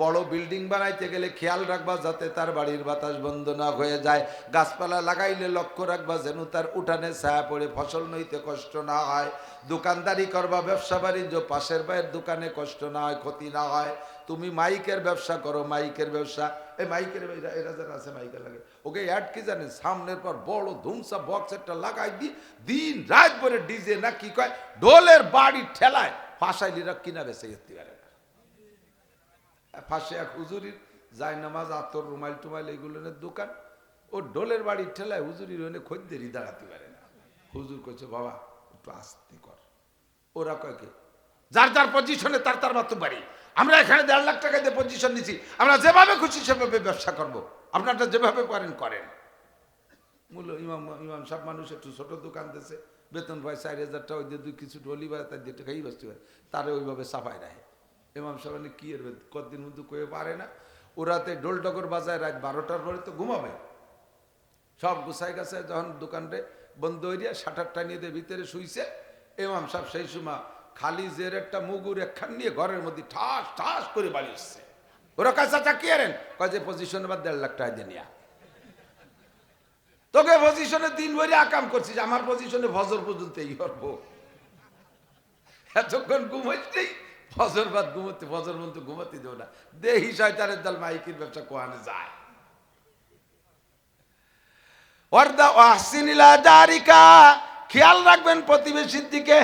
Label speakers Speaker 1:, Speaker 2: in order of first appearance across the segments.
Speaker 1: বড় বিল্ডিং বানাইতে গেলে খেয়াল রাখবা যাতে তার বাড়ির বাতাস বন্ধ না হয়ে যায়। গাছপালা লাগাইলে লক্ষ্য রাখবা যেন তার উঠানে ছায়া পড়ে, ফসল নইতে কষ্ট না হয়। দোকানদারি করবা, ব্যবসা বাণিজ্য, পাশের ভাইয়ের দোকানে কষ্ট না হয়, ক্ষতি না হয়। তুমি মাইকের ব্যবসা করো, মাইকের ব্যবসা। এই মাইকের এরা যারা আছে মাইকের লাগে। ওকে অ্যাড কি জানেন? সামনের পর বড় ধুমসা বক্স একটা লাগাই দি, দিন রাত ভরে ডিজে না কি কয় ডোলের বাড়ি ঠেলায়। ফাঁসাইলিরা কিনা বেছে যেতে পারে ফাঁসে এক হুজুরির, যায় নামাজ, আতর রুমাইল টুমাইল এগুলোর দোকান। ও ডোলের বাড়ির ঠেলায় হুজুরির ওনে খদ্দেরই দাঁড়াতে পারে না। হুজুর কইছে, বাবা, একটু আস্তে কর। ওরা কয় কি, যার যার পজিশনে তার তার মতো বাড়ি। আমরা এখানে দেড় লাখ টাকা দিয়ে পজিশন নিছি, আমরা যেভাবে খুশি সেভাবে ব্যবসা করব। আপনারটা যেভাবে পারেন, করেন। মূল্য ইমাম ইমাম সব মানুষ একটু ছোট দোকান দিয়েছে। বেতন পায় চার হাজার টাকা, ওই দিয়ে দুই কিছু ডলি বা তার দিয়ে খাই বসতে পারে তারে ওইভাবে সাফাই রাখে। ইমাম সাহেব কি এর কতদিন মধ্যে কয়ে পারে না? ওরাতে ডোল বাজায় রাত বারোটার পরে তো ঘুমাবে। সব গুছাই গেছে যখন দোকানটা বন্ধ যায় শাটার টানিয়ে দিয়ে ভিতরে শুইছে এমাম সাহেব সেই সময় খালি জের একটা মুগুর একখান নিয়ে ঘরের মধ্যে ঠাস ঠাস করে বাড়ি এসছে। ওরা কাছে চাকি আরেন কাজে পজিশন বা দেড় লাখ টাকা দিয়ে তোকে পজিশনে দিন ভরে আকাম করছিস আমার পজিশনে ফজর পর্যন্ত এই করব। এতক্ষণ ঘুমাইতেই ফজর বাদ ঘুমোতে, ফজর পর্যন্ত ঘুমাতে দেবো না। দেহি শয়তানের দল মাইকির ব্যবসা কোয়ানে যায়। ওয়ার্দা ওয়াহসিনিলা খেয়াল রাখবেন প্রতিবেশীর দিকে।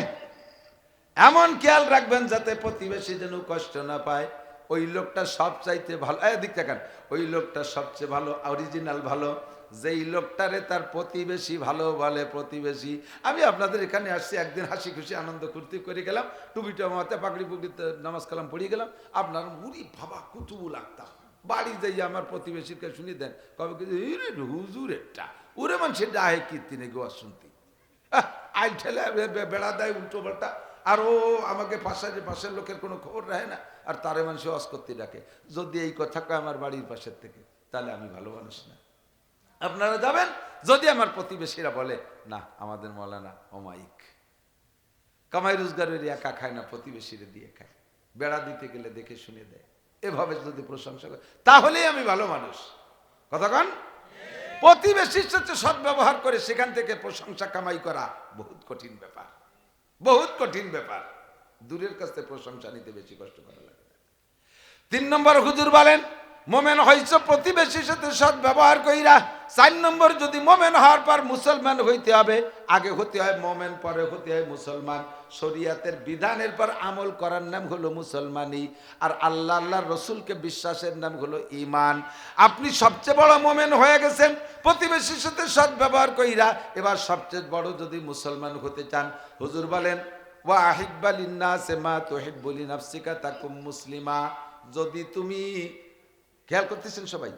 Speaker 1: এমন খেয়াল রাখবেন যাতে প্রতিবেশী যেন কষ্ট না পায়। ওই লোকটা সব চাইতে ভালো, এদিক থাকেন ওই লোকটা সবচেয়ে ভালো অরিজিনাল ভালো। যেই লোকটারে তার প্রতিবেশী ভালো বলে, প্রতিবেশী। আমি আপনাদের এখানে আসছি, একদিন হাসি খুশি, আনন্দ ফুর্তি করে গেলাম, টুপিটা মাথায়, পাগড়ি পুগড়িতে নামাজ কালাম পড়িয়ে গেলাম। আপনার মুড়ি ভাবা কুতুবু লাগতাম। বাড়ি যাই আমার প্রতিবেশীকে শুনি দেন, কবে হুজুর একটা। ওরে মানুষের ডাহে কীর্তিনে গোয়া শুনতি আইল ঠেলে বেড়া দেয় উল্টো পাল্টা। আর ও আমাকে পাশের পাশের লোকের কোনো খবর রাখে না। আর তারে মানুষ অস করতে ডাকে যদি এই কথা কয় আমার বাড়ির পাশের থেকে, তাহলে আমি ভালো মানুষ না। আপনারা যাবেন? যদি আমার প্রতিবেশীরা বলে, না, আমাদের মলানা অমাইক কামাই রোজগারের একা খায় না, প্রতিবেশীরা দিয়ে খায়। বেড়া দিতে গেলে দেখে শুনে দেয়। এভাবে যদি প্রশংসা করে, তাহলেই আমি ভালো মানুষ। কতক্ষণ প্রতিবেশীর সাথে সদ্ব্যবহার করে সেখান থেকে প্রশংসা কামাই করা বহুত কঠিন ব্যাপার। বহুত কঠিন ব্যাপার। দূরের কাছ থেকে প্রশংসা নিতে বেশি কষ্ট করা লাগে তিন নম্বর হুজুর বলেন, মোমেন হইছ প্রতিবেশীর সাথে সৎ ব্যবহার কইরা চার নম্বর যদি মোমেন হওয়ার পর মুসলমান হইতে হবে, আগে হতে হয় মোমেন, পরে হতে হয় মুসলমান। শরিয়াতের বিধানের পর আমল করার নাম হলো মুসলমানি, আর আল্লাহ আল্লাহ রসুলকে বিশ্বাসের নাম হলো ইমান আপনি সবচেয়ে বড় মোমেন হয়ে গেছেন, প্রতিবেশীর সাথে সৎ ব্যবহার কইরা, এবার সবচেয়ে বড় যদি মুসলমান হতে চান, হুজুর বলেন, ওয়া আহিব্বালিন্না সেমা তোহিব্বুলি নাফসিকা তাকুম মুসলিমা। যদি তুমি, খেয়াল করতেছেন সবাই?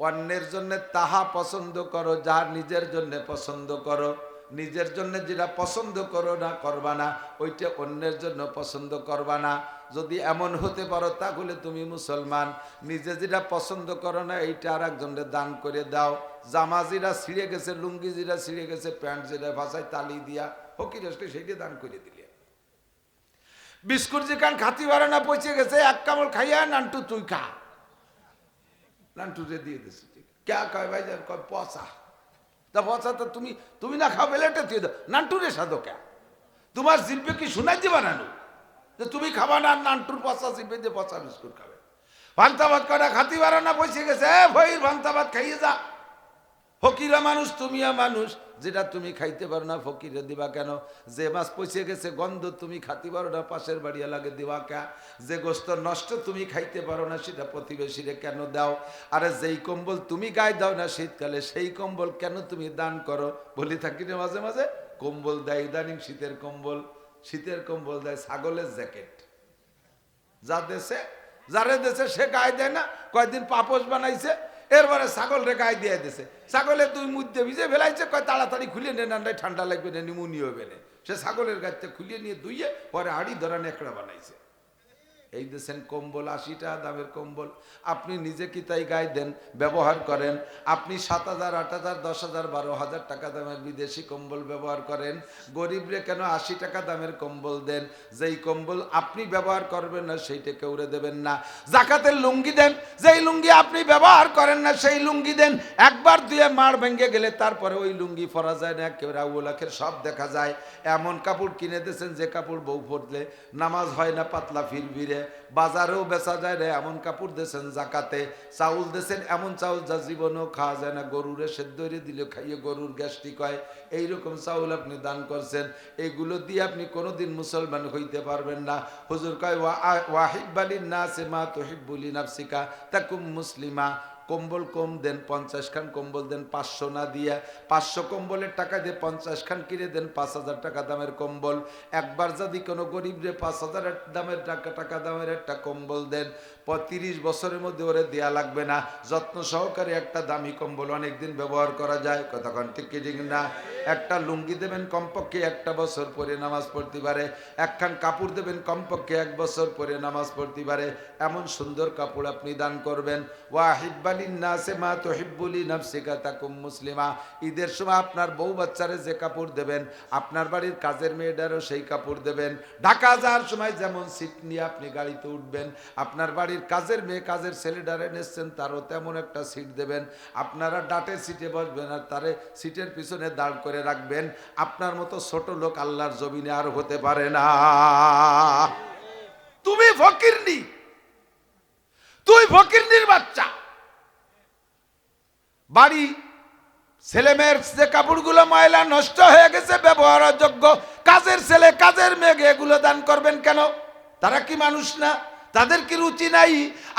Speaker 1: অন্যের জন্য তাহা পছন্দ করো যা নিজের জন্য পছন্দ করো। নিজের জন্য যেটা পছন্দ করো না, করবা না। ওইটা অন্যের জন্য পছন্দ করবা না। যদি এমন হতে পারো, তাহলে তুমি মুসলমান। নিজে যেটা পছন্দ করো না, এইটা আর একজনের দান করে দাও। জামা যেটা ছিঁড়ে গেছে, লুঙ্গি যেটা ছিঁড়ে গেছে, প্যান্ট যেটা ভাষায় তালি দিয়া হকি সেইটা দান করে দিলে। বিস্কুট যেখান খাতি বারে না, পচে গেছে, এক কামড় খাইয়া নানটু তুই খা। নান্টুরে দিয়ে দিছি ক্যা কয় ভাই যান, কয় পচা। তা পচা তো তুমি তুমি না খাও বেলেটে দিয়ে দাও। নান্টুরে সাধো ক্যা? তোমার শিল্পে কি শোনাই দিবা বানানো যে তুমি খাবা না, নান্টুর পচা শিল্পে দিয়ে পচা বিস্কুট খাবে। ভান্তাবাদ কটা খাতি বাড়ানা না পচে গেছে? ভাই ভান্তাবাদ খাইয়ে যা। ফকিরা মানুষ, তুমিও মানুষ। যেটা তুমি খাইতে পারো না, ফকিরে দিবা কেন? যে মাছ পচে গেছে, গন্ধ তুমি খাতে পারো না, পাশের বাড়ি লাগে দিবা কে? যে গোস্ত নষ্ট তুমি খাইতে পারো না, সেটা প্রতিবেশীরে কেন দাও? আরে যেই কম্বল তুমি গায়ে দাও না, শীতকালে সেই কম্বল কেন তুমি দান করো? বলি থাকি না মাঝে মাঝে? কম্বল দেয় ইদানিং শীতের কম্বল। শীতের কম্বল দেয় ছাগলের জ্যাকেট। যা দেশে যারে দেশে সে গায়ে দেয় না। কয়েকদিন পাপস বানাইছে এরপরে ছাগল গায়ে দিয়ে দিছে। ছাগলের দুই মুদ্দে ভিজে ফেলাইছে, কয় তাড়াতাড়ি খুলে নে, না ঠান্ডা লাগবে না নিমুনি হবে না। সে ছাগলের গাছটা খুলিয়ে নিয়ে ধুইয়ে পরে হাড়ি ধরা নেকড়া বানাইছে। এই দেশেন কম্বল আশি টাকা দামের কম্বল, আপনি নিজে কি তাই গায়ে দেন? ব্যবহার করেন। আপনি সাত হাজার, আট হাজার, দশ হাজার, বারো হাজার টাকা দামের বিদেশি কম্বল ব্যবহার করেন। গরিবরে কেন আশি টাকা দামের কম্বল দেন? যেই কম্বল আপনি ব্যবহার করবেন না সেইটা কেউরে দেবেন না। জাকাতের লুঙ্গি দেন, যেই লুঙ্গি আপনি ব্যবহার করেন না, সেই লুঙ্গি দেন। একবার দুয়ে মার ভেঙে গেলে তারপরে ওই লুঙ্গি পরা যায় না, একেবারে আউলাখের সব দেখা যায়। এমন কাপড় কিনে দিয়েছেন, যে কাপড় বউ পরলে নামাজ হয় না, পাতলা ফিরবিরে। বাজারেও বেচা যায় রে এমন কাপড় দিয়েছেন জাকাতে, চাউল দিয়েছেন এমন চাউল যা জীবনেও খাওয়া যায় না। গরুরে সেদ্ধ করে দিলে খাইয়ে গরুর গ্যাস্ট্রিক হয়। এইরকম চাউল আপনি দান করছেন, এগুলো দিয়ে আপনি কোনোদিন মুসলমান হইতে পারবেন না। হুজুর কয় ওয়াহিবালিন না সে মা তহিবুলি নাফসিকা, তাকুম মুসলিমা। কম্বল কম দেন, পঞ্চাশ খান কম্বল দেন, পাঁচশো না দিয়া, পাঁচশো কম্বলের টাকা দিয়ে পঞ্চাশ খান কিনে দেন, পাঁচ হাজার টাকা দামের কম্বল। একবার যদি কোনো গরিবরে পাঁচ হাজার দামের টাকা টাকা দামের একটা কম্বল দেন তিরিশ বছরের মধ্যে ওরে দেয়া লাগবে না। যত্ন সহকারে একটা দামি কম্বল অনেকদিন ব্যবহার করা যায়। কতক্ষণ ঠিক ঠিক না? একটা লুঙ্গি দেবেন কমপক্ষে একটা বছর পরে নামাজ পড়তে পারে। একখান কাপড় দেবেন কমপক্ষে এক বছর পরে নামাজ পড়তে পারে। এমন সুন্দর কাপড় আপনি দান করবেন। ওয়াহিবালিন নাসে মা তাকুম মুসলিমা। ঈদের সময় আপনার বউ বাচ্চারে যে কাপড় দেবেন, আপনার বাড়ির কাজের মেয়েটারও সেই কাপড় দেবেন। ঢাকা যাওয়ার সময় যেমন সিট নিয়ে আপনি গাড়িতে উঠবেন, আপনার বাড়ির কাজের মেয়ে, কাজের ছেলেটারে নিচ্ছেন, তারও তেমন একটা সিট দেবেন। আপনারা ডাটের সিটে বসবেন আর তারে সিটের পিছনে দাঁড় করে রাখবেন। আপনার মতো ছোট লোক আল্লাহর জমিনে আর হতে পারে না। তুমি ফকিরনি। তুই ফকিরনির বাচ্চা। বাড়ি ছেলে মেয়ের যে কাপড়গুলো ময়লা নষ্ট হয়ে গেছে, ব্যবহারযোগ্য। কাজের ছেলে, কাজের মেয়েকে এগুলো দান করবেন কেন? তারা কি মানুষ না? তাদের কি রুচি নাই,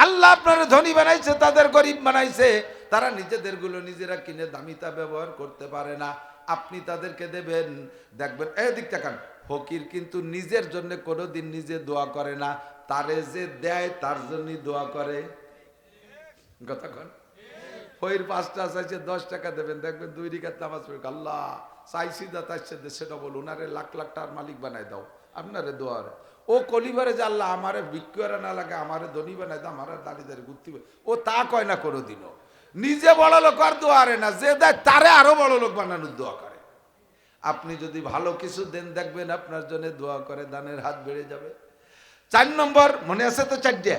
Speaker 1: আল্লাহ আপনার ধনী বানাইছে, তাদের গরিব বানাইছে, তারা নিজেদেরগুলো নিজেরা কিনে দামিতা ব্যবহার করতে পারে না। আপনি তাদেরকে দেবেন, দেখবেন এদিক তাকান ফকির কিন্তু নিজের জন্য কোনোদিন নিজে দোয়া করে না, তারে যে দেয় তার জন্যই দোয়া করে। কতক্ষণ হইর পাঁচটা চাইছে, দশ টাকা দেবেন, দেখবেন দুই রিকাত নামাজ পড়ে, আল্লাহ, চাইছি দা সেটা বলুন, আরে লাখ লাখ টাকার মালিক বানাই দাও, আপনারে দোয়ার ও কলিবারে যে আল্লাহ আমারে বিক্রি না লাগে, আমারে ধনী বানাই দাও, আমার দাঁড়িয়ে ঘুরতে ও তা কয় না কোনো দিনও নিজে বড় লোক আর দোয়ারে না, যে দেয় তারে আরও বড় লোক বানানোর দোয়া করে। আপনি যদি ভালো কিছু দেন, দেখবেন আপনার জন্য দোয়া করে, দানের হাত বেড়ে যাবে। চার নম্বর, মনে আছে তো চারটে?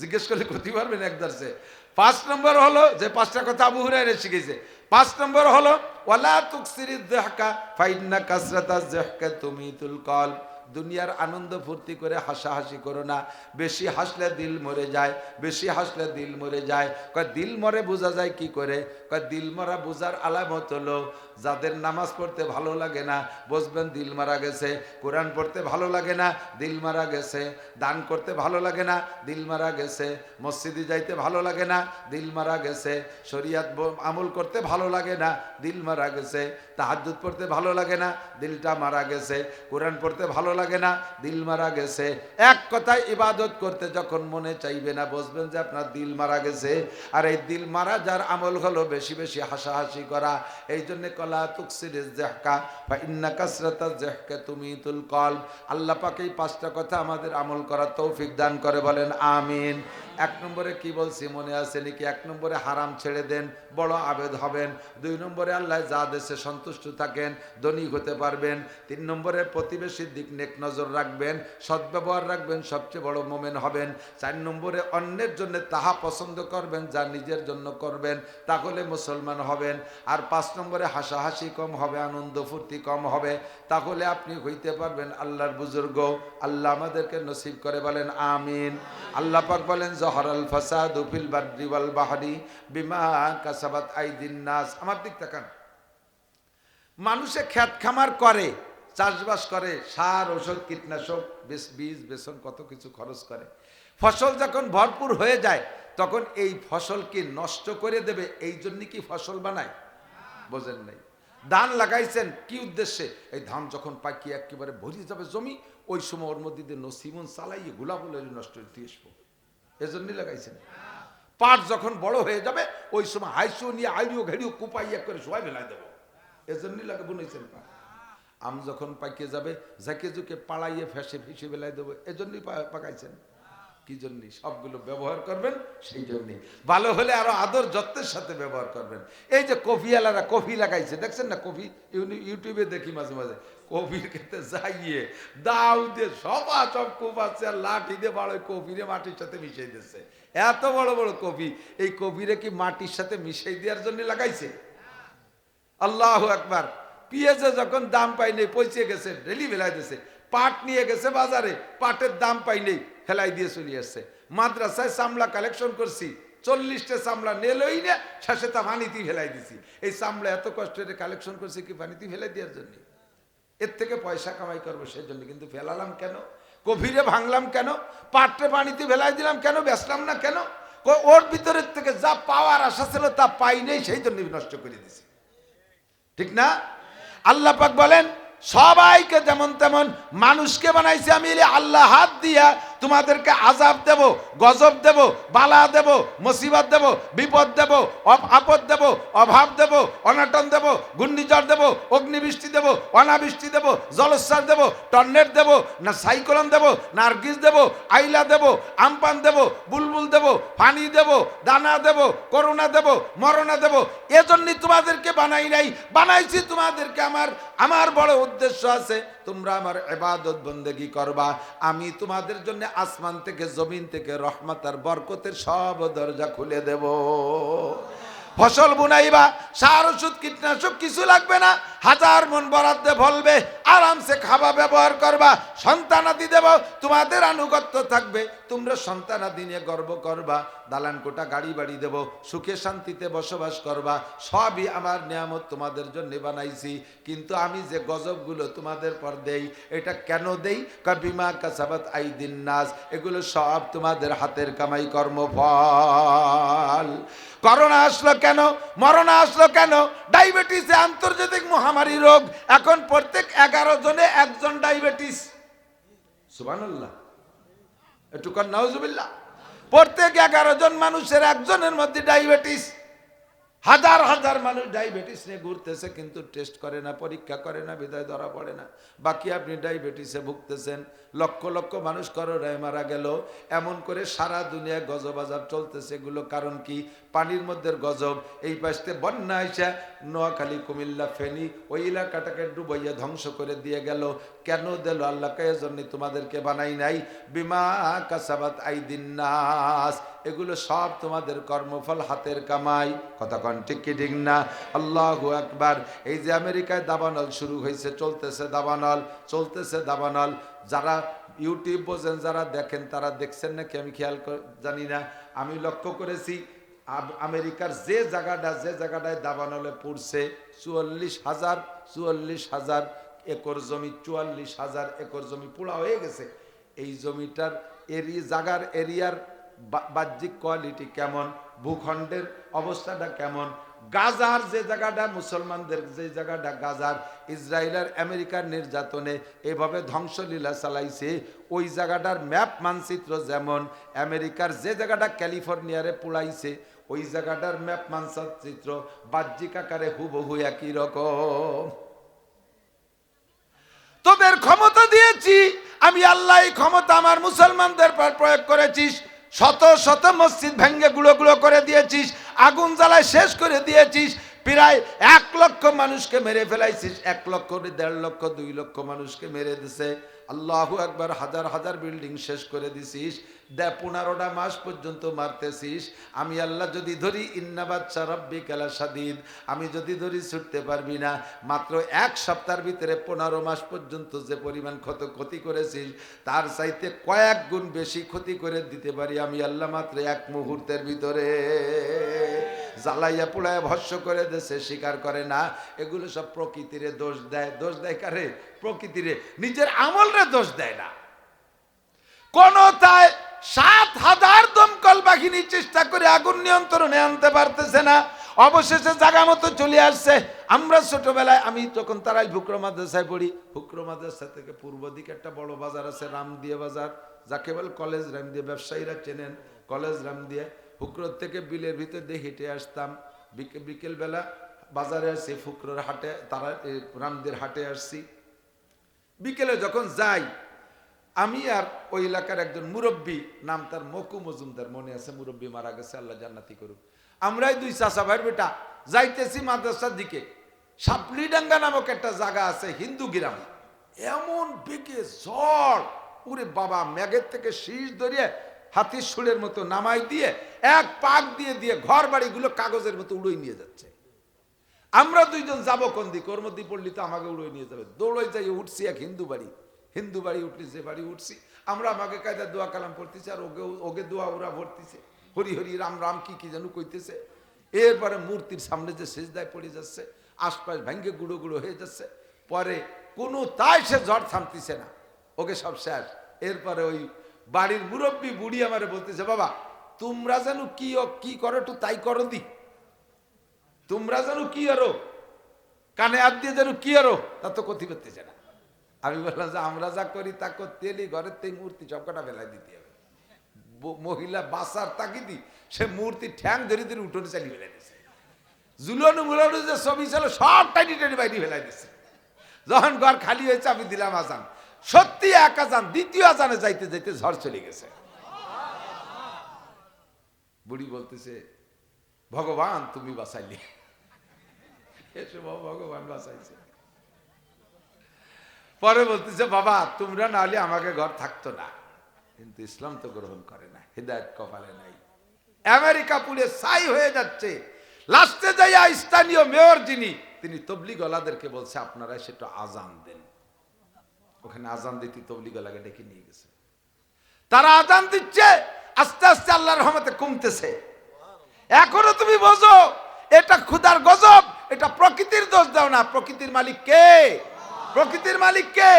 Speaker 1: জিজ্ঞেস করলে করতে পারবেন এক দর্শে পাঁচ নম্বর হলো, যে পাঁচটা কথা আবু হুরাইরে শিখেছে। পাঁচ নম্বর হলো, ওয়ালা তুকসিরি দেহকা, ফাইন্না কাসরাতা জহকা তুমি তুল কল। দুনিয়ার আনন্দ ফুর্তি করে হাসাহাসি করো না। বেশি হাসলে দিল মরে যায়, বেশি হাসলে দিল মরে যায়। কয় দিল মরে বোঝা যায় কি করে? কয় দিল মরা বোঝার আলামত হলো যাদের নামাজ পড়তে ভালো লাগে না, বসবেন, দিল মারা গেছে। কোরআন পড়তে ভালো লাগে না, দিল মারা গেছে। দান করতে ভালো লাগে না, দিল মারা গেছে। মসজিদে যাইতে ভালো লাগে না, দিল মারা গেছে। শরিয়াত আমল করতে ভালো লাগে না, দিল মারা গেছে। তাহাজ্জুদ পড়তে ভালো লাগে না, দিলটা মারা গেছে। কোরআন পড়তে ভালো লাগে না, দিল মারা গেছে। এক কথায় ইবাদত করতে যখন মনে চাইবে না, বসবেন যে আপনার দিল মারা গেছে। আর এই দিল মারা যার আমল হলো বেশি বেশি হাসাহাসি করা, এই জন্য কলা তুকসিরে জেহকা বা ইন্না এই পাঁচটা কথা আমাদের আমল তৌফিক দান করে বলেন, আমিন। এক নম্বরে কি বলছি মনে আছে নাকি? এক নম্বরে হারাম ছেড়ে দেন, বড় আবেদ হবেন। দুই নম্বরে আল্লাহ যা দেশে সন্তুষ্ট থাকেন, ধনী হতে পারবেন। তিন নম্বরে প্রতিবেশীর দিক নেক নজর রাখবেন, সদ্ব্যবহার রাখবেন, সবচেয়ে বড় মোমেন হবেন। চার নম্বরে অন্যের জন্য তাহা পছন্দ করবেন, যা নিজের জন্য করবেন, তাহলে মুসলমান হবেন। আর পাঁচ নম্বরে হাসাহাসি কম হবে, আনন্দ ফুর্তি কম হবে। তাহলে আপনি হইতে পারবেন আল্লাহর বুজুর্গ। আল্লাহ আমাদেরকে নসিব করে বলেন, আমিন। আল্লাহ পাক বলেন জহরাল ফাসাদ ফিল বাররি ওয়াল বাহরি বিমা কাসাবাত আইদিন নাস। আমার দিক তাকান মানুষে খ্যাত খামার করে, চাষবাস করে, সার ওষুধ কীটনাশক, বেশ বীজ, বেসন, কত কিছু খরচ করে। ফসল যখন ভরপুর হয়ে যায়, তখন এই ফসলকে নষ্ট করে দেবে, এই জন্য কি ফসল বানায়? বোঝেন নাই। ধান লাগাইছেন, কি উদ্দেশ্যে? এই ধান যখন পাকিয়ে একেবারে ভরিয়ে যাবে জমি, ওই সময় ওর মধ্যে দিয়ে নসিমন চালাইয়ে গোলাগুলো নষ্ট দিয়ে আসব। এজন্যই লাগাইছেন। পাট যখন বড় হয়ে যাবে, ওই সময় হাইসো নিয়ে আইডিও ঘেড়িও কুপাইয়া করে সবাই বেলায় দেবো। এজন্যই লাগে বুনেছেন পাট। আম যখন পাকিয়ে যাবে, ঝাঁকে ঝুঁকে পাড়াইয়ে ফেসে ফেসে বেলায় দেবো। এজন্যই পা- পাকাইছেন। কি জন্য? সবগুলো ব্যবহার করবেন, সেই জন্যই ভালো হলে আরও আদর যত্নের সাথে ব্যবহার করবেন। এই যে কফিওয়ালারা কফি লাগাইছে, দেখছেন না কফি? ইউটিউবে দেখি মাঝে মাঝে। কফির খেতে যাইয়ে দাও দিয়ে সবা সব কুপ আছে, আর লাঠি দিয়ে বড় কফিরে মাটির সাথে মিশাই দিচ্ছে এত বড় বড় কফি, এই কফিরে কি মাটির সাথে মিশাই দেওয়ার জন্য লাগাইছে? আল্লাহ একবার পিঁয়াজে যখন দাম পাইনি পৌঁছে গেছে ডেলি দিয়েছে। পাট নিয়ে গেছে বাজারে, পাটের দাম পাই নেই ফেলাই দিয়ে চলে আসছে। মাদ্রাসায় চামড়া কালেকশন করছি, চল্লিশটা চামড়া নেলই না, শেষে তা পানিতেই ফেলাই দিছি। এই চামড়া এত কষ্ট কালেকশন করছি কি পানিতে ফেলাই দেওয়ার জন্য? এর থেকে পয়সা কামাই করব সেই জন্য, কিন্তু ফেলালাম কেন? কভিরে ভাঙলাম কেন? পাটে পানিতে ফেলাই দিলাম কেন? বেচলাম না কেন? ওর ভিতরের থেকে যা পাওয়ার আশা ছিল তা পাই নেই, সেই জন্য নষ্ট করে দিছি। ঠিক না? আল্লাহ পাক বলেন সবাইকে যেমন তেমন মানুষকে বানাইছে আমি আল্লাহ হাত দিয়া তোমাদেরকে আজাব দেব, গজব দেব, বালা দেব, মুসিবত দেব, বিপদ দেব আপদ দেব, অভাব দেব, অনাটন দেব, ঘূর্ণিঝড় দেব, অগ্নিবৃষ্টি দেব, অনাবৃষ্টি দেব জলস্বার দেব, টর্নেট দেব, না সাইক্লোন দেব, নার্গিস দেব, আইলা দেব, আমপান দেব, বুলবুল দেব পানি দেব, দানা দেব করোনা দেব, মরণা দেব। এজন্যই তোমাদেরকে বানাই নাই, বানাইছি তোমাদেরকে আমার আমার বড় উদ্দেশ্য আছে। তোমরা আমার এবাদত বন্দেগি করবা। আমি তোমাদের জন্য আসমান থেকে, জমিন থেকে রহমত আর বরকতের সব দরজা খুলে দেব। ফসল বুনাইবা, সার, ওষুধ, কীটনাশক কিছু লাগবে না। হাজার মন বরাদ্দে ফলবে আরামসে খাবা, ব্যবহার করবা, সন্তানাদি দেব। তোমাদের আনুগত্য থাকবে, তোমরা সন্তানাদি নিয়ে গর্ব করবা। দালান কোটা, গাড়ি বাড়ি দেব, সুখে শান্তিতে বসবাস করবা, সবই আমার নিয়ামত তোমাদের জন্য বানাইছি। কিন্তু আমি যে গজবগুলো তোমাদের পর দেই, এটা কেন দেই? কাবিমা কাসাবাত আইদিন নাস, এগুলো সব তোমাদের হাতের কামাই কর্ম কর্মফল। করোনা আসলো কেন? মরণা আসলো কেন? ডায়াবেটিসে আন্তর্জাতিক মহামারী রোগ, এখন প্রত্যেক এগারো জনে একজন ডায়াবেটিস। সুবহানাল্লাহ। একটু কর প্রত্যেক এগারো জন মানুষের একজনের মধ্যে ডায়াবেটিস। হাজার হাজার মানুষ ডায়াবেটিস নিয়ে ঘুরতেছে, কিন্তু টেস্ট করে না, পরীক্ষা করে না, বিদায় ধরা পড়ে না। বাকি আপনি ডায়াবেটিসে ভুগতেছেন, লক্ষ লক্ষ মানুষ করোনায় মারা গেল। এমন করে সারা দুনিয়ায় গজবাজার চলতেছে। এগুলো কারণ কি? পানির মধ্যে গজব। এই পাশে বন্যা আইসা নোয়াখালী, কুমিল্লা, ফেনী ওই এলাকাটাকে ডুবাইয়া ধ্বংস করে দিয়ে গেল। কেন দিল আল্লাহকে? জন্য তোমাদেরকে বানাই নাই। বিমা কাসাবাত আইদিন নাস। এগুলো সব তোমাদের কর্মফল, হাতের কামাই। কথা কন, ঠিক কি ঠিক না? আল্লাহু একবার এই যে আমেরিকায় দাবানল শুরু হয়েছে, চলতেছে দাবানল চলতেছে দাবানল। যারা ইউটিউব বোঝেন, যারা দেখেন, তারা দেখছেন নাকি? আমি খেয়াল জানি না। আমি লক্ষ্য করেছি আমেরিকার যে জায়গাটা, যে জায়গাটায় দাবানলে পড়ছে, চুয়াল্লিশ হাজার চুয়াল্লিশ হাজার একর জমি, চুয়াল্লিশ হাজার একর জমি পোড়া হয়ে গেছে। এই জমিটার এরি জাগার এরিয়ার বাহ্যিক কোয়ালিটি কেমন, ভূখণ্ডের অবস্থাটা কেমন, গাজার যে জায়গাটা, মুসলমানদের যে জায়গাটা গাজার, ইসরায়েলের আমেরিকার নির্যাতনে এভাবে ধ্বংসলীলা চালাইছে, ওই জায়গাটার ম্যাপ মানচিত্র যেমন, আমেরিকার যে জায়গাটা ক্যালিফোর্নিয়ারে পোড়াইছে ওই জায়গাটার ম্যাপ মানচিত্র বাহ্যিক আকারে হুবহু একই রকম। তোদের ক্ষমতা দিয়েছি, আমি আল্লাহ ক্ষমতা আমার মুসলমানদের পর প্রয়োগ করেছিস। শত শত মসজিদ ভেঙ্গে গুঁড়ো গুঁড়ো করে দিয়েছিস, আগুন জ্বালায় শেষ করে দিয়েছিস। প্রায় এক লক্ষ মানুষকে মেরে ফেলাইছিস, এক লক্ষ, দেড় লক্ষ, দুই লক্ষ মানুষকে মেরে দিছে। আল্লাহু একবার হাজার হাজার বিল্ডিং শেষ করে দিছিস, দে পনেরোটা মাস পর্যন্ত মারতেছিস। আমি আল্লাহ যদি ধরি ইন্নাবাচ্চা রব্বি খেলা সাদিদ আমি যদি ধরি, ছুটতে পারবি না। মাত্র এক সপ্তাহের ভিতরে পনেরো মাস পর্যন্ত যে পরিমাণ ক্ষত ক্ষতি করেছিস, তার চাইতে কয়েক গুণ বেশি ক্ষতি করে দিতে পারি আমি আল্লাহ মাত্র এক মুহূর্তের ভিতরে। জ্বালাইয়া পোড়ায় ভস্য করে দেশে স্বীকার করে না। এগুলো সব প্রকৃতিরে দোষ দেয়। দোষ দেয় কারে? প্রকৃতিরে। নিজের আমলরে দোষ দেয় না। কোন তাই সাত হাজার দমকল বাহিনী চেষ্টা করে আগুন নিয়ন্ত্রণে আনতে পারতেছে না। অবশেষে জায়গা মতো চলে আসছে। আমরা ছোটবেলায়, আমি তখন তারাই মাদ্রাসায় পড়ি। মাদ্রাসা থেকে পূর্ব দিকে একটা বড় বাজার আছে, রামদিয়া বাজার। যাকে বলে কলেজ, রামদিয়া। ব্যবসায়ীরা চেনেন কলেজ, রামদিয়া। ফুকরোর থেকে বিলের ভিতর দিয়ে হেঁটে আসতাম। বিকেল বিকেলবেলা বাজারে আসছি ফুকরোর হাটে, তারা রামদের হাটে আসছি বিকেলে যখন যাই, আমি আর ওই এলাকার একজন মুরব্বী, নাম তার মকু মজুমদার, মনে আছে মুরব্বী মারা গেছে, আল্লাহ জান্নাতি করুক। আমরাই দুই চাষা ভাইয়ের বেটা, যাইতেছি মাদ্রাসার দিকে। সাপলিডাঙ্গা নামক একটা জায়গা আছে, হিন্দু গ্রাম। এমন বেগে ঝড়, উরে বাবা ম্যাগের থেকে শীষ ধরিয়ে হাতির সুরের মতো নামাই দিয়ে, এক পাক দিয়ে দিয়ে ঘর বাড়িগুলো কাগজের মতো উড়োই নিয়ে যাচ্ছে। আমরা দুইজন যাব কোন দিকে? ওর মধ্যে পড়লি তো আমাকে উড়োই নিয়ে যাবে। দৌড়ই যাই, উঠছি এক হিন্দু বাড়ি। হিন্দু বাড়ি উঠলি, যে বাড়ি উঠছি। আমরা আমাকে কায়দা দোয়া কালাম পড়তেছি আর ওকে ওকে দোয়া ওরা ভরতেছে। হরি হরি রাম রাম কি কি যেন কইতেছে। এরপরে মূর্তির সামনে যে সেজদায় পড়ে যাচ্ছে, আশপাশ ভেঙ্গে গুঁড়ো গুঁড়ো হয়ে যাচ্ছে। পরে কোনো তাই সে ঝড় থামতিছে না। ওকে সব শেষ। এরপরে ওই বাড়ির মুরব্বী বুড়ি আমারে বলতেছে, বাবা, তোমরা যেন কি কি করো একটু তাই করো দি। তোমরা যেন কি আরও? কানে হাত দিয়ে যেন কি আরও? তা তো কথি করতেছে না। আমি বললাম, যে, আমরা যা করি তা করতে এলি, ঘরের থেকে মূর্তি সবকটা বেলায় দিতে হবে। মহিলা বাসার তাকিদি সে মূর্তি ঠ্যাং ধরে ধরে উঠোনে চালিয়ে ফেলাই দিছে। জুলানু মুলানু যে ছবি ছিল, সব টাইনি টাইনি বাইরে ফেলাই দিছে। যখন ঘর খালি হয়েছে, আমি দিলাম আজান। সত্যি এক আজান, দ্বিতীয় আজানে যাইতে যাইতে ঝড় চলে গেছে। বুড়ি বলতেছে, ভগবান, তুমি বাঁচাইলি। ভগবান বাঁচাইছে। পরে বলতেছে, বাবা, তোমরা না হলে আমাকে ঘর থাকতো না। কিন্তু ইসলাম তো গ্রহণ করে না, হৃদায়ত কপালে নাই। আমেরিকা পুড়ে ছাই হয়ে যাচ্ছে। লাস্টে যাইয়া স্থানীয় মেয়র যিনি, তিনি তবলি গলাদেরকে বলছে, আপনারা সেটা আজান দেন। ওখানে আজান দিতে তবলি গলাকে ডেকে নিয়ে গেছে। তারা আজান দিচ্ছে, আস্তে আস্তে আল্লাহ রহমতে কমতেছে। এখনও তুমি বোঝো, এটা ক্ষুদার গজব, এটা প্রকৃতির দোষ দাও না। প্রকৃতির মালিক কে? প্রকৃতির মালিক কে?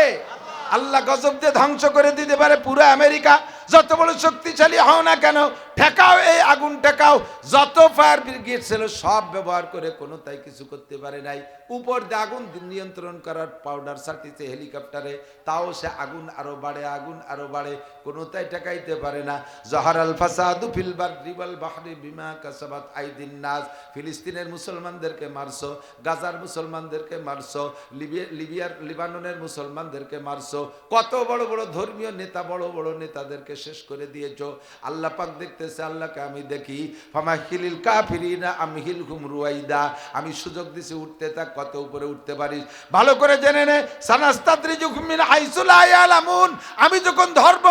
Speaker 1: আল্লাহ গজব দিয়ে ধ্বংস করে দিতে পারে পুরো আমেরিকা। যত বড় শক্তিশালী হও না কেন, ঠেকাও এই আগুন, ঠেকাও। যত ফায়ার ব্রিগেড ছিল, সব ব্যবহার করে কোনো তাই কিছু করতে পারে নাই। উপর দিয়ে আগুন নিয়ন্ত্রণ করার পাউডার ছাটিছে হেলিকপ্টারে তাও সে আগুন আরও বাড়ে, আগুন আরও বাড়ে কোনো তাই ঠেকাইতে পারে না। জহার আল ফাসাদু ফিল বারিবাল বাহরি বিমা কাসাবাত আইদিন নাস। ফিলিস্তিনের মুসলমানদেরকে মারছো, গাজার মুসলমানদেরকে মারছো লিবিয়া লিবিয়ার, লিবাননের মুসলমানদেরকে মারছো। কত বড় বড় ধর্মীয় নেতা, বড় বড় নেতাদেরকে শেষ করে দিয়েছ। আল্লাহ পাক দেখতেছে, আল্লাহকে আমি দেখি। ফামা হিলিল কাফিরিনা, আমি হিল হুম রুয়াইদা। আমি সুযোগ দিছি, উঠতে থাক, কত উপরে উঠতে পারিস। ভালো করে জেনে নে সানাস্তাদ্রি জুকমিন হাইসুল আয়ালামুন আমি যখন ধর্ম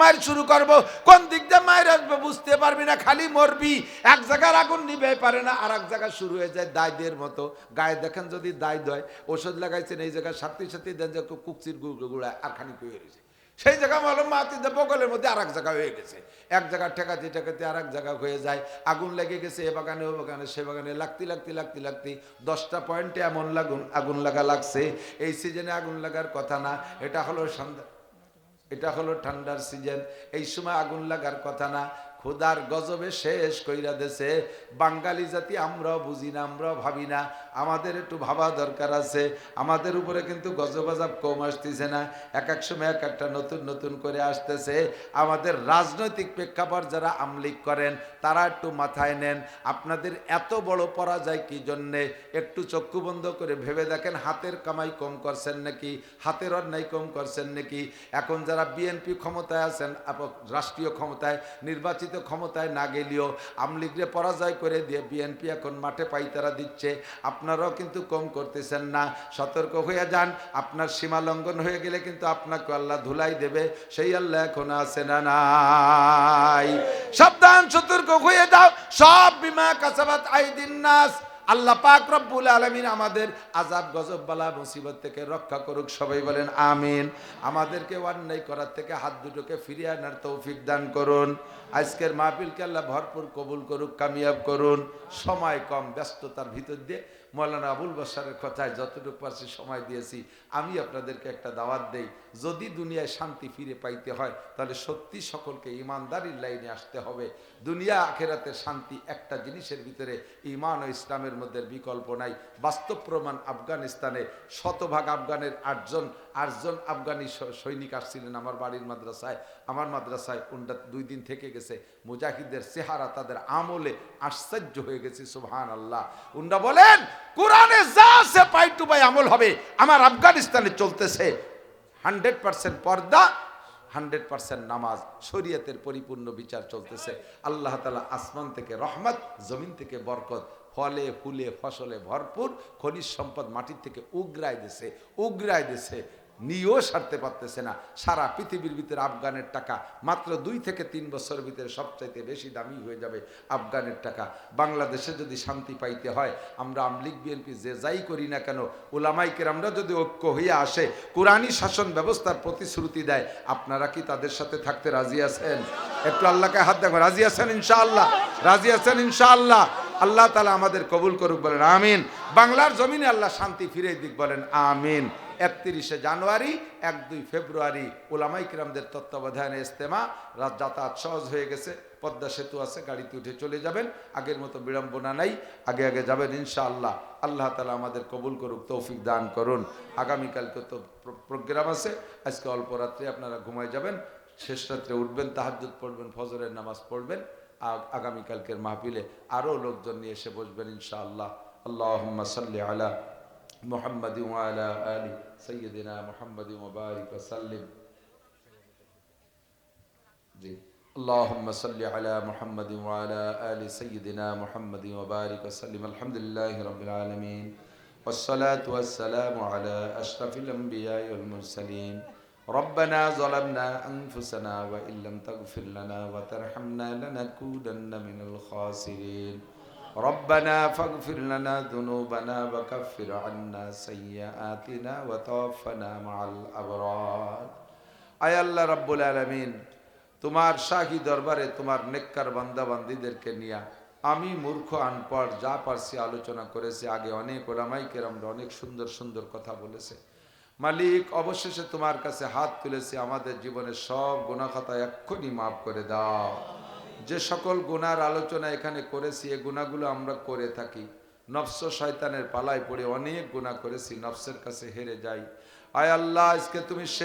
Speaker 1: মায়ের শুরু করব, কোন দিক দিয়ে মায়ের আসবে বুঝতে পারবি না, খালি মরবি। এক জায়গার আগুন নিবে পারে না আর এক জায়গা শুরু হয়ে যায় দায়দের মতো। গায়ে দেখেন যদি দায় দয় ওষুধ লাগাইছেন, এই জায়গায় সাথে সাথে দেন যে কুকচির গুড়ায়, আর খানি হয়ে রয়েছে। সেই জায়গা মালুম মাতিতে বগলের মধ্যে আর এক জায়গা হয়ে গেছে। এক জায়গা ঠেকাতে ঠেকাতে আর এক জায়গা হয়ে যায়। আগুন লেগে গেছে এ বাগানে, ও বাগানে, সে বাগানে, লাগতে লাগতে লাগতে লাগতে দশটা পয়েন্টে এমন লাগুন, আগুন লাগা লাগছে। এই সিজনে আগুন লাগার কথা না, এটা হলো সন্ধ্যা, এটা হলো ঠান্ডার সিজন এই সময় আগুন লাগার কথা না খোদার গজবে শেষ কইরা দেছে, বাঙালি জাতি আমরা বুঝি না আমরা ভাবি না, আমাদের একটু ভাবা দরকার আছে, আমাদের উপরে কিন্তু গজব আজাব কম আসতেছে না, এক এক সময় এক একটা নতুন নতুন করে আসতেছে, আমাদের রাজনৈতিক প্রেক্ষাপট যারা আমলিক করেন, তারা একটু মাথায় নেন, আপনাদের এত বড় পরাজয় কি জন্যে? একটু চক্ষু বন্ধ করে ভেবে দেখেন, হাতের কামাই কম করছেন নাকি, হাতের অন্যায় কম করছেন নাকি? এখন যারা বিএনপি ক্ষমতায় আছেন রাষ্ট্রীয় ক্ষমতায়, নির্বাচিত ক্ষমতায় না গেলেও আমলিগরে পরাজয় করে দিয়ে বিএনপি এখন মাঠে পাইতারা দিচ্ছে। আপনারাও কিন্তু কম করতেছেন না। সতর্ক হয়ে যান। আপনার সীমা লঙ্ঘন হয়ে গেলে কিন্তু আপনাকে আল্লাহ ধুলাই দেবে। সেই আল্লাহ এখন আছে না নাই। সাবধান, সতর্ক হয়ে যাও। সব বিমা কাসাবাত আইদিন নাস। আল্লাহ পাক রব্বুল আলমিন আমাদের আজাব গজব, বালা, মুসিবত থেকে রক্ষা করুক, সবাই বলেন আমিন। আমাদেরকে অন্যায় করার থেকে হাত দুটোকে ফিরিয়ে আনার তৌফিক দান করুন। আজকের মাহফিলকে আল্লাহ ভরপুর কবুল করুক, কামিয়াব করুন। সময় কম, ব্যস্ততার ভিতর দিয়ে। মৌলানা আবুল বাসারের কথায় যতটুকু পারছি সময় দিয়েছি। আমি আপনাদেরকে একটা দাওয়াত দেই। যদি দুনিয়ায় শান্তি ফিরে পাইতে হয়, তাহলে সত্যি সকলকে ইমানদারির লাইনে আসতে হবে। দুনিয়া আখেরাতে শান্তি একটা জিনিসের ভিতরে ইমান ও ইসলামের মধ্যে বিকল্প নাই। বাস্তব প্রমাণ আফগানিস্তানে শতভাগ আফগানের আটজন আটজন আফগানি সৈনিক আসছিলেন আমার বাড়ির মাদ্রাসায়। আমার মাদ্রাসায় উন্ডা দুই দিন থেকে গেছে। মুজাহিদের চেহারা তাদের আমলে আশ্চর্য হয়ে গেছে সুবহান আল্লাহ উন্ডা বলেন, কোরআনে যা আছে পাই টু পাই আমল হবে। আমার আফগানিস্তানে চলতেছে। হান্ড্রেড পার্সেন্ট পর্দা, হান্ড্রেড পার্সেন্ট নামাজ। শরীয়তের পরিপূর্ণ বিচার চলতেছে। আল্লাহ তালা আসমান থেকে রহমত, জমিন থেকে বরকত, ফলে, ফুলে, ফসলে ভরপুর, খনিজ সম্পদ মাটির থেকে উগরায় দিছে উগরায় দিছে। নিয়েও সারতে পারতেছে না। সারা পৃথিবীর ভিতরে আফগানের টাকা মাত্র দুই থেকে তিন বছরের ভিতরে সবচাইতে বেশি দামি হয়ে যাবে আফগানের টাকা। বাংলাদেশে যদি শান্তি পাইতে হয়, আমরা আমলিগ বিএনপি যে যাই করি না কেন ওলামাইকের আমরা যদি ঐক্য হইয়া আসে কোরআনী শাসন ব্যবস্থার প্রতিশ্রুতি দেয়, আপনারা কি তাদের সাথে থাকতে রাজি আছেন? একটু আল্লাহকে হাত দেখো, রাজি আছেন ইনশাআল্লাহ? রাজি আছেন ইনশাআল্লাহ? আল্লাহ তালা আমাদের কবুল করুক বলেন, আমিন। বাংলার জমিনে আল্লাহ শান্তি ফিরে দিক বলেন, আমিন। একত্রিশে জানুয়ারি, এক দুই ফেব্রুয়ারি ওলামাই কিরামদের তত্ত্বাবধানে ইস্তেমা রাত যাতায়াত সহজ হয়ে গেছে, পদ্মা সেতু আছে, গাড়িতে উঠে চলে যাবেন। আগের মতো বিড়ম্বনা নাই, আগে আগে যাবেন ইনশাআল্লাহ। আল্লাহ তালা আমাদের কবুল করুক, তৌফিক দান করুন। আগামীকালকে তো প্র- প্রোগ্রাম আছে, আজকে অল্প রাত্রে আপনারা ঘুমায় যাবেন, শেষ রাত্রে উঠবেন, তাহাজ্জুদ পড়বেন, ফজরের নামাজ পড়বেন আগামীকালকের মাহফিলে আরও লোকজন নিয়ে এসে বসবেন ইনশাআল্লাহ। আল্লাহ সাল্লি আলা محمد وعلى آل سيدنا محمد وبارك وسلم. اللهم صل على محمد وعلى آل سيدنا محمد وبارك وسلم. الحمد لله رب العالمين والصلاة والسلام على أشرف الأنبياء والمرسلين ربنا ظلمنا أنفسنا وإن لم تغفر لنا وترحمنا لنكونن من الخاسرين ربنا فاغفر لنا ذنوبنا وكفر عنا سيئاتنا وتوفنا مع الأبرار আয় আল্লাহ রাব্বুল আলামিন তোমার শাহী দরবারে তোমার নেককার বান্দা বান্দিদেরকে নিয়া আমি মূর্খ আনপড় যা পারছি আলোচনা করেছি আগে অনেক ওলামাই কেরামরা অনেক সুন্দর সুন্দর কথা বলেছে মালিক অবশেষে তোমার কাছে হাত তুলেছি আমাদের জীবনের সব গুণাখাতা এক্ষুনি মাফ করে দাও যে সকল গুনার আলোচনা এখানে করেছি, এ গুণাগুলো আমরা করে থাকি। নফস শয়তানের পালায় পড়ে অনেক গুণা করেছি, নফসের কাছে হেরে যাই। আয় আল্লাহ, আজকে তুমি সে